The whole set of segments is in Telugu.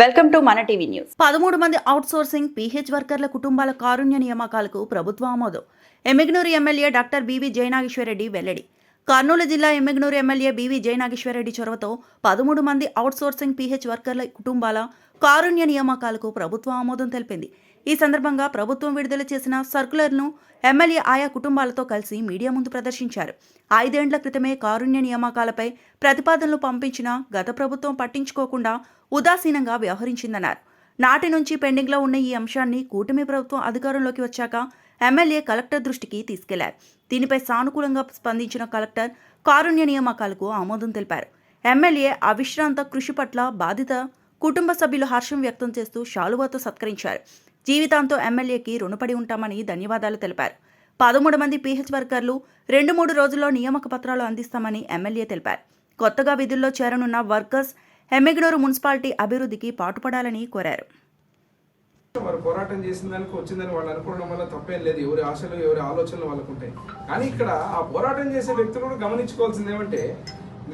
వెల్కమ్ టు మన టీవీ న్యూస్. పదమూడు మంది అవుట్సోర్సింగ్ పీహెచ్ వర్కర్ల కుటుంబాల కారుణ్య నియామకాలకు ప్రభుత్వ ఆమోదం. Yemmiganur MLA doctor B V Jayanageswara Reddy వెల్లడి. కర్నూలు జిల్లా ఎమ్మిగ్నూరు ఎమ్మెల్యే బీవీ జయనాగేశ్వరరెడ్డి చొరవతో పదమూడు మంది అవుట్సోర్సింగ్ పీహెచ్ వర్కర్ల కుటుంబాల కారుణ్య నియామకాలకు ప్రభుత్వ ఆమోదం తెలిపింది. ఈ సందర్భంగా ప్రభుత్వం విడుదల చేసిన సర్కులర్ను ఎమ్మెల్యే ఆయా కుటుంబాలతో కలిసి మీడియా ముందు ప్రదర్శించారు. ఐదేండ్ల క్రితమే కారుణ్య నియామకాలపై ప్రతిపాదనలు పంపించిన గత ప్రభుత్వం పట్టించుకోకుండా ఉదాసీనంగా వ్యవహరించిందన్నారు. నాటి నుంచి పెండింగ్లో ఉన్న ఈ అంశాన్ని కూటమి ప్రభుత్వం అధికారంలోకి వచ్చాక ఎమ్మెల్యే కలెక్టర్ దృష్టికి తీసుకెళ్ళారు. దీనిపై సానుకూలంగా స్పందించిన కలెక్టర్ కారుణ్య నియామకాలకు ఆమోదం తెలిపారు. ఎమ్మెల్యే అవిశ్రాంత కృషి పట్ల బాధిత కుటుంబ సభ్యులు హర్షం వ్యక్తం చేస్తూ శాలువాతో సత్కరించారు. జీవితాంతో ఎమ్మెల్యేకి రుణపడి ఉంటామని ధన్యవాదాలు తెలిపారు. పదమూడు మంది పీహెచ్ వర్కర్లు రెండు మూడు రోజుల్లో నియామక పత్రాలు అందిస్తామని ఎమ్మెల్యే తెలిపారు. కొత్తగా విధుల్లో చేరనున్న వర్కర్స్ ఎమ్మెగనూరు మున్సిపాలిటీ అభివృద్ధికి పాటుపడాలని కోరారు. వారు పోరాటం చేసిన దానికి వచ్చిందని వాళ్ళు అనుకోవడం వల్ల తప్పేం లేదు. ఎవరి ఆశలు ఎవరి ఆలోచనలు వాళ్ళకు ఉంటాయి కానీ ఇక్కడ ఆ పోరాటం చేసే వ్యక్తులు కూడా గమనించుకోవాల్సింది ఏమంటే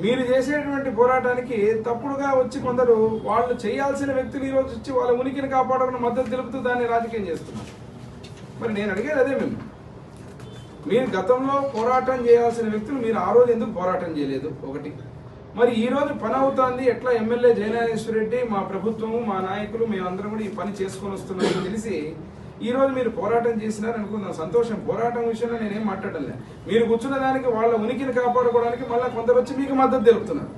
మీరు చేసేటువంటి పోరాటానికి తప్పుడుగా వచ్చి కొందరు వాళ్ళు చేయాల్సిన వ్యక్తులు ఈ రోజు వచ్చి వాళ్ళ ఉనికిని కాపాడకుండా మద్దతు తెలుపుతూ దాన్ని రాజకీయం చేస్తున్నారు. మరి నేను అడిగేది అదే మేము మీరు గతంలో పోరాటం చేయాల్సిన వ్యక్తులు మీరు ఆ రోజు ఎందుకు పోరాటం చేయలేదు? ఒకటి. మరి ఈ రోజు పని అవుతోంది. ఎట్లా ఎమ్మెల్యే జయనాగేశ్వర రెడ్డి మా ప్రభుత్వము మా నాయకులు మేమందరం కూడా ఈ పని చేసుకొని వస్తున్నామని తెలిసి ఈ రోజు మీరు పోరాటం చేసినారు అనుకుందాం సంతోషం. పోరాటం విషయంలో నేనేం మాట్లాడలే. మీరు కూర్చున్న దానికి వాళ్ళ ఉనికిని కాపాడుకోవడానికి మళ్ళీ కొందరు వచ్చి మీకు మద్దతు తెలుపుతున్నారు.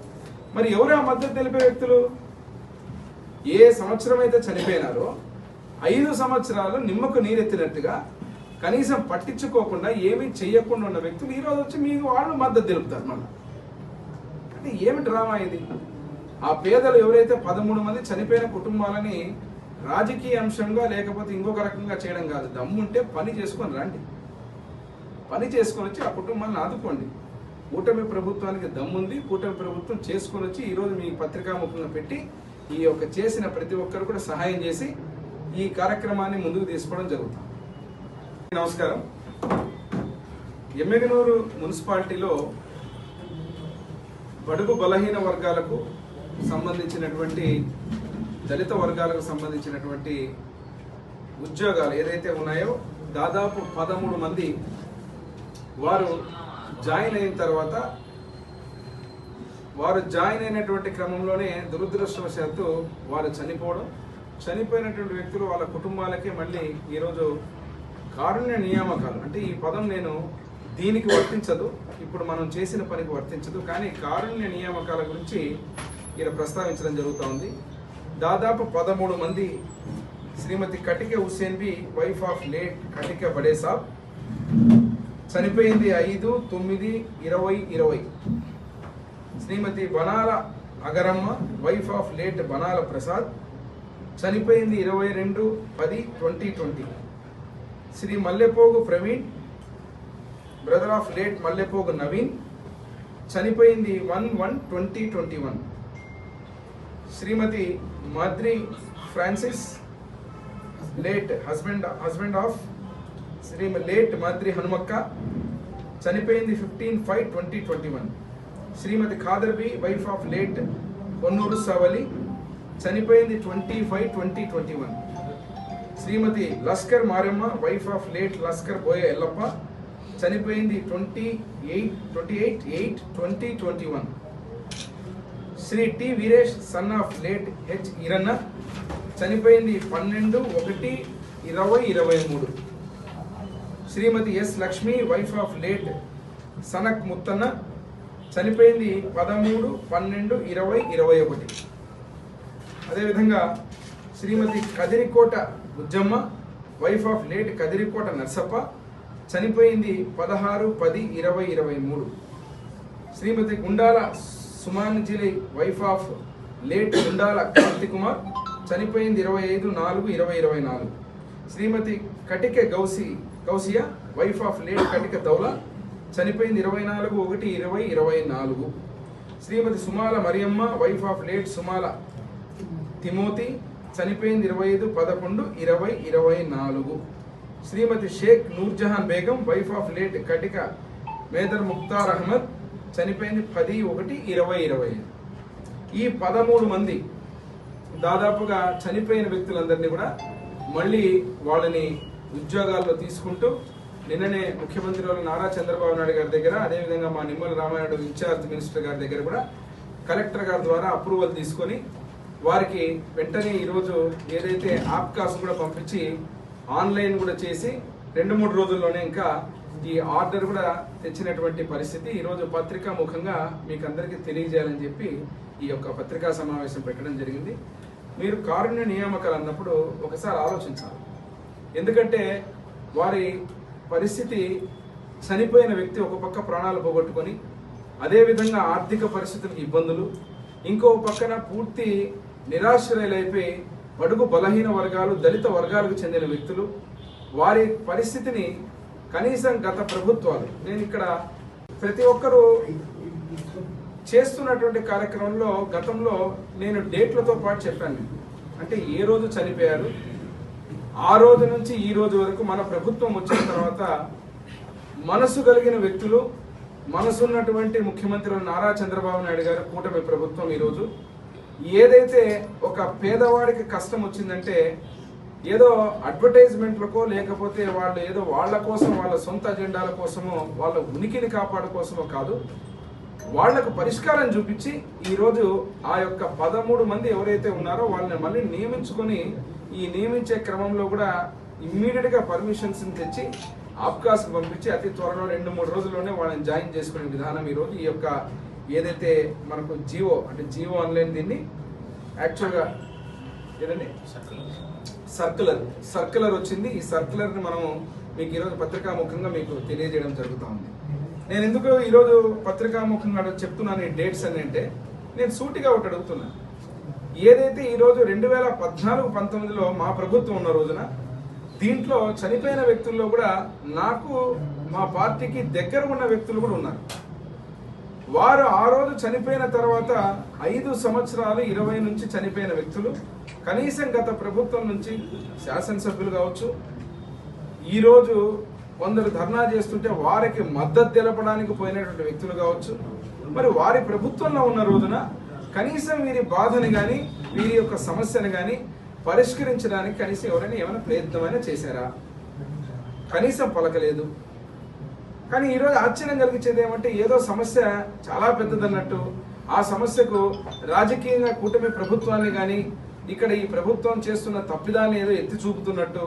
మరి ఎవరు ఆ మద్దతు తెలిపే వ్యక్తులు? ఏ సంవత్సరం అయితే చనిపోయినారో ఐదు సంవత్సరాలు నిమ్మకు నీరెత్తినట్టుగా కనీసం పట్టించుకోకుండా ఏమీ చెయ్యకుండా ఉన్న వ్యక్తులు ఈ రోజు వచ్చి మీకు వాళ్ళు మద్దతు తెలుపుతారు మళ్ళీ. అంటే ఏమి డ్రామా ఇది? ఆ పేదలు ఎవరైతే పదమూడు మంది చనిపోయిన కుటుంబాలని రాజకీయ అంశంగా లేకపోతే ఇంకొక రకంగా చేయడం కాదు. దమ్ముంటే పని చేసుకొని రండి. పని చేసుకొని వచ్చి ఆ కుటుంబాన్ని ఆదుకోండి. కూటమి ప్రభుత్వానికి దమ్ముంది. కూటమి ప్రభుత్వం చేసుకొని వచ్చి ఈరోజు మీ పత్రికాముఖంగా పెట్టి ఈ యొక్క చేసిన ప్రతి ఒక్కరు కూడా సహాయం చేసి ఈ కార్యక్రమాన్ని ముందుకు తీసుకోవడం జరుగుతుంది. నమస్కారం. ఎమ్మెగనూరు మున్సిపాలిటీలో బడుగు బలహీన వర్గాలకు సంబంధించినటువంటి దళిత వర్గాలకు సంబంధించినటువంటి ఉద్యోగాలు ఏదైతే ఉన్నాయో దాదాపు పదమూడు మంది వారు జాయిన్ అయిన తర్వాత వారు జాయిన్ అయినటువంటి క్రమంలోనే దురదృష్టవశాత్తు వారు చనిపోవడం. చనిపోయినటువంటి వ్యక్తులు వాళ్ళ కుటుంబాలకే మళ్ళీ ఈరోజు కారుణ్య నియామకాలు. అంటే ఈ పదం నేను దీనికి వర్తించదు ఇప్పుడు మనం చేసిన పనికి వర్తించదు. కానీ కారుణ్య నియామకాల గురించి ఈయన ప్రస్తావించడం జరుగుతూ ఉంది. దాదాపు పదమూడు మంది Shrimati Katika Hussain bi wife of late Katika Badesab చనిపోయింది ఐదు తొమ్మిది ఇరవై ఇరవై. Shrimati Banala Agaramma wife of late Banala Prasad. చనిపోయింది ఇరవై రెండు పది twenty twenty. Shri Mallepogu Praveen brother of late Mallepogu Naveen. చనిపోయింది one one twenty twenty one. Shrimati Madri Francis late husband husband of Shri late Madri Hanumakka చనిపోయింది fifteen five twenty twenty one. Shrimati Khaderbi wife of late Ponnuru Savali చనిపోయింది twenty five twenty twenty one. Shrimati Lashkar Maramma wife of late Lashkar Boya Yellappa చనిపోయింది twenty eight twenty eight eight twenty twenty one. Shri T Veeresh son of late H Iranna చనిపోయింది పన్నెండు ఒకటి ఇరవై ఇరవై మూడు. Shrimati S Lakshmi wife of late Sanak Muttanna. చనిపోయింది పదమూడు పన్నెండు ఇరవై ఇరవై ఒకటి. అదేవిధంగా Shrimati Kadirikota Bujjamma wife of late Kadirikota Narsappa. చనిపోయింది పదహారు పది ఇరవై ఇరవై మూడు. Shrimati Gundala Sumanjili wife of late Gundala Karthi Kumar చనిపోయింది ఇరవై ఐదు నాలుగు ఇరవై ఇరవై నాలుగు. Shrimati Katika Gousi Gousia wife of late Katika Daula చనిపోయింది ఇరవై నాలుగు ఒకటి ఇరవై ఇరవై నాలుగు. Shrimati Sumala Mariyamma wife of late Sumala Timothy చనిపోయింది ఇరవై ఐదు పదకొండు ఇరవై ఇరవై నాలుగు. Shrimati Sheikh Noorjahan Begum wife of late Katika Medar Mukhtar Ahmed చనిపోయింది పది ఒకటి ఇరవై ఇరవై ఈ పదమూడు మంది దాదాపుగా చనిపోయిన వ్యక్తులందరినీ కూడా మళ్ళీ వాళ్ళని ఉద్యోగాల్లో తీసుకుంటూ నిన్ననే ముఖ్యమంత్రి వాళ్ళు నారా చంద్రబాబు నాయుడు గారి దగ్గర అదేవిధంగా మా నిమ్మల రామానాయుడు ఇన్ఛార్జ్ మినిస్టర్ గారి దగ్గర కూడా కలెక్టర్ గారి ద్వారా అప్రూవల్ తీసుకొని వారికి వెంటనే ఈరోజు ఏదైతే ఆప్కాస్ కూడా పంపించి ఆన్లైన్ కూడా చేసి రెండు మూడు రోజుల్లోనే ఇంకా ఈ ఆర్డర్ కూడా తెచ్చినటువంటి పరిస్థితి. ఈరోజు పత్రికా ముఖంగా మీకు అందరికీ తెలియజేయాలని చెప్పి ఈ యొక్క పత్రికా సమావేశం పెట్టడం జరిగింది. మీరు కారుణ్య నియామకాలు అన్నప్పుడు ఒకసారి ఆలోచించాలి. ఎందుకంటే వారి పరిస్థితి చనిపోయిన వ్యక్తి ఒక పక్క ప్రాణాలు పోగొట్టుకొని అదేవిధంగా ఆర్థిక పరిస్థితులకు ఇబ్బందులు ఇంకో పక్కన పూర్తి నిరాశ్రయులైపోయి బడుగు బలహీన వర్గాలు దళిత వర్గాలకు చెందిన వ్యక్తులు వారి పరిస్థితిని కనీసం గత ప్రభుత్వాలు. నేను ఇక్కడ ప్రతి ఒక్కరూ చేస్తున్నటువంటి కార్యక్రమంలో గతంలో నేను డేట్లతో పాటు చెప్పాను. అంటే ఏ రోజు చనిపోయారు? ఆ రోజు నుంచి ఈ రోజు వరకు మన ప్రభుత్వం వచ్చిన తర్వాత మనసు కలిగిన వ్యక్తులు మనసున్నటువంటి ముఖ్యమంత్రి నారా చంద్రబాబు నాయుడు గారు కూటమి ప్రభుత్వం ఈరోజు. ఏదైతే ఒక పేదవాడికి కష్టం వచ్చిందంటే ఏదో అడ్వర్టైజ్మెంట్లకో లేకపోతే వాళ్ళు ఏదో వాళ్ళ కోసం వాళ్ళ సొంత అజెండాల కోసమో వాళ్ళ ఉనికిని కాపాడు కోసమో కాదు. వాళ్ళకు పరిష్కారం చూపించి ఈరోజు ఆ యొక్క పదమూడు మంది ఎవరైతే ఉన్నారో వాళ్ళని మళ్ళీ నియమించుకొని ఈ నియమించే క్రమంలో కూడా ఇమ్మీడియట్గా పర్మిషన్స్ని పర్మిషన్స్ తెచ్చి ఆప్కాస్ పంపించి అతి త్వరలో రెండు మూడు రోజుల్లోనే వాళ్ళని జాయిన్ చేసుకునే విధానం ఈరోజు ఈ యొక్క ఏదైతే మనకు జియో అంటే జియో ఆన్లైన్ దీన్ని యాక్చువల్గా ఏదండి? సర్కులర్ సర్కులర్ వచ్చింది. ఈ సర్కులర్ని మనం మీకు ఈరోజు పత్రికాముఖంగా మీకు తెలియజేయడం జరుగుతూ ఉంది. నేను ఎందుకు ఈరోజు పత్రికాముఖంగా చెప్తున్నాను ఈ డేట్స్ అని అంటే నేను సూటిగా ఒకటి అడుగుతున్నాను. ఏదైతే ఈరోజు రెండు వేల పద్నాలుగు పంతొమ్మిదిలో మా ప్రభుత్వం ఉన్న రోజున దీంట్లో చనిపోయిన వ్యక్తుల్లో కూడా నాకు మా పార్టీకి దగ్గర ఉన్న వ్యక్తులు కూడా ఉన్నారు. వారు ఆ రోజు చనిపోయిన తర్వాత ఐదు సంవత్సరాలు ఇరవై నుంచి చనిపోయిన వ్యక్తులు కనీసం గత ప్రభుత్వం నుంచి శాసనసభ్యులు కావచ్చు. ఈరోజు కొందరు ధర్నా చేస్తుంటే వారికి మద్దతు తెలపడానికి పోయినటువంటి వ్యక్తులు కావచ్చు. మరి వారి ప్రభుత్వంలో ఉన్న రోజున కనీసం వీరి బాధని కానీ వీరి యొక్క సమస్యను కానీ పరిష్కరించడానికి కనీసం ఎవరైనా ఏమైనా ప్రయత్నమైనా చేశారా? కనీసం పలకలేదు. కానీ ఈరోజు ఆశ్చర్యం కలిగించేది ఏమంటే ఏదో సమస్య చాలా పెద్దదన్నట్టు. ఆ సమస్యకు రాజకీయంగా కూటమి ప్రభుత్వాన్ని కానీ ఇక్కడ ఈ ప్రభుత్వం చేస్తున్న తప్పిదాన్ని ఏదో ఎత్తి చూపుతున్నట్టు.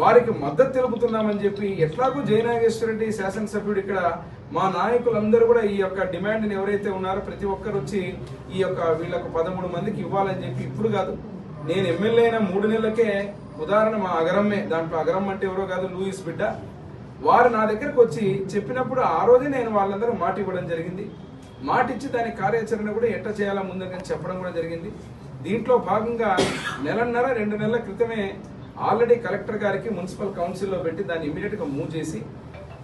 వారికి మద్దతు తెలుపుతున్నామని చెప్పి ఎట్లాగూ జయనాగేశ్వరరెడ్డి శాసనసభ్యుడు ఇక్కడ మా నాయకులందరూ కూడా ఈ యొక్క డిమాండ్ని ఎవరైతే ఉన్నారో ప్రతి ఒక్కరు వచ్చి ఈ యొక్క వీళ్ళకు పదమూడు మందికి ఇవ్వాలని చెప్పి ఇప్పుడు కాదు. నేను ఎమ్మెల్యే అయిన మూడు నెలలకే ఉదాహరణ మా అగరమ్మే. దాంట్లో అగరం అంటే ఎవరో కాదు లూయిస్ బిడ్డ. వారు నా దగ్గరకు వచ్చి చెప్పినప్పుడు ఆ రోజే నేను వాళ్ళందరూ మాట ఇవ్వడం జరిగింది. మాట ఇచ్చి దాని కార్యాచరణ కూడా ఎట్ట చేయాలా ముందని చెప్పడం కూడా జరిగింది. దీంట్లో భాగంగా నెలన్నర రెండు నెలల క్రితమే ఆల్రెడీ కలెక్టర్ గారికి మున్సిపల్ కౌన్సిల్లో పెట్టి దాన్ని ఇమీడియట్గా మూవ్ చేసి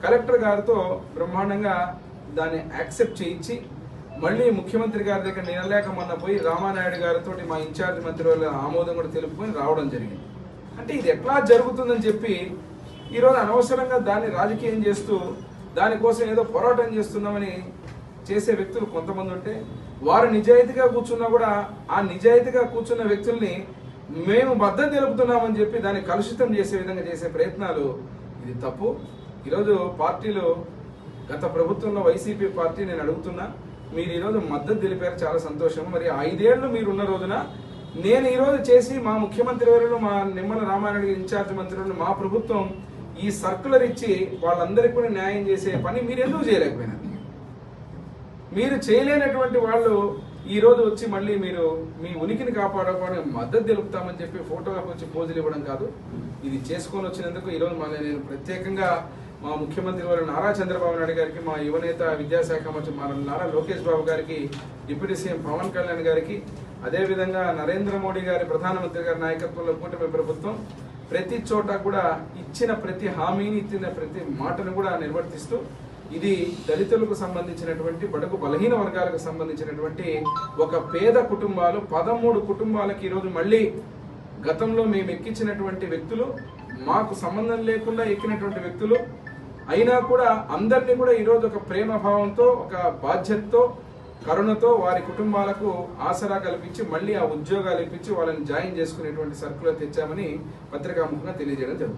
కలెక్టర్ గారితో బ్రహ్మాండంగా దాన్ని యాక్సెప్ట్ చేయించి మళ్ళీ ముఖ్యమంత్రి గారి దగ్గర నిలలేక మొన్న పోయి రామానాయుడు గారితో మా ఇన్ఛార్జ్ మంత్రి వాళ్ళ ఆమోదం కూడా తెలుపుకొని రావడం జరిగింది. అంటే ఇది ఎట్లా జరుగుతుందని చెప్పి ఈరోజు అనవసరంగా దాన్ని రాజకీయం చేస్తూ దానికోసం ఏదో పోరాటం చేస్తున్నామని చేసే వ్యక్తులు కొంతమంది ఉంటే వారు నిజాయితీగా కూర్చున్నా కూడా ఆ నిజాయితీగా కూర్చున్న వ్యక్తుల్ని మేము మద్దతు తెలుపుతున్నామని చెప్పి దాన్ని కలుషితం చేసే విధంగా చేసే ప్రయత్నాలు ఇది తప్పు. ఈరోజు పార్టీలు గత ప్రభుత్వంలో వైసీపీ పార్టీ నేను అడుగుతున్నా మీరు ఈరోజు మద్దతు తెలిపారు చాలా సంతోషం. మరి ఐదేళ్ళు మీరు ఉన్న రోజున నేను ఈరోజు చేసి మా ముఖ్యమంత్రి వర్యులు మా నిమ్మల రామారెడ్డి ఇన్ఛార్జ్ మంత్రులు మా ప్రభుత్వం ఈ సర్కులర్ ఇచ్చి వాళ్ళందరికీ కూడా న్యాయం చేసే పని మీరు ఎందుకు చేయలేకపోయినారు? మీరు చేయలేనటువంటి వాళ్ళు ఈ రోజు వచ్చి మళ్ళీ మీరు మీ ఉనికిని కాపాడకపోవడం మద్దతు తెలుపుతామని చెప్పి ఫోటోలకు వచ్చి పోజులు ఇవ్వడం కాదు. ఇది చేసుకొని వచ్చినందుకు ఈ రోజు మళ్ళీ నేను ప్రత్యేకంగా మా ముఖ్యమంత్రి వారు నారా చంద్రబాబు నాయుడు గారికి మా యువనేత విద్యాశాఖ మంత్రి మా నారా లోకేష్ బాబు గారికి డిప్యూటీ సీఎం పవన్ కళ్యాణ్ గారికి అదేవిధంగా నరేంద్ర మోడీ గారి ప్రధానమంత్రి గారి నాయకత్వంలో కూటమి ప్రభుత్వం ప్రతి చోట కూడా ఇచ్చిన ప్రతి హామీని ఇచ్చిన ప్రతి మాటను కూడా నిర్వర్తిస్తూ ఇది దళితులకు సంబంధించినటువంటి బడుగు బలహీన వర్గాలకు సంబంధించినటువంటి ఒక పేద కుటుంబాలు పదమూడు కుటుంబాలకి ఈరోజు మళ్ళీ గతంలో మేము ఎక్కించినటువంటి వ్యక్తులు మాకు సంబంధం లేకుండా ఎక్కినటువంటి వ్యక్తులు అయినా కూడా అందరినీ కూడా ఈరోజు ఒక ప్రేమ భావంతో ఒక బాధ్యతతో కరుణతో వారి కుటుంబాలకు ఆసరా కల్పించి మళ్ళీ ఆ ఉద్యోగాలు ఇప్పించి వాళ్ళని జాయిన్ చేసుకునేటువంటి సర్కులర్ తెచ్చామని పత్రికాముఖంగా తెలియజేయడం జరుగుతుంది.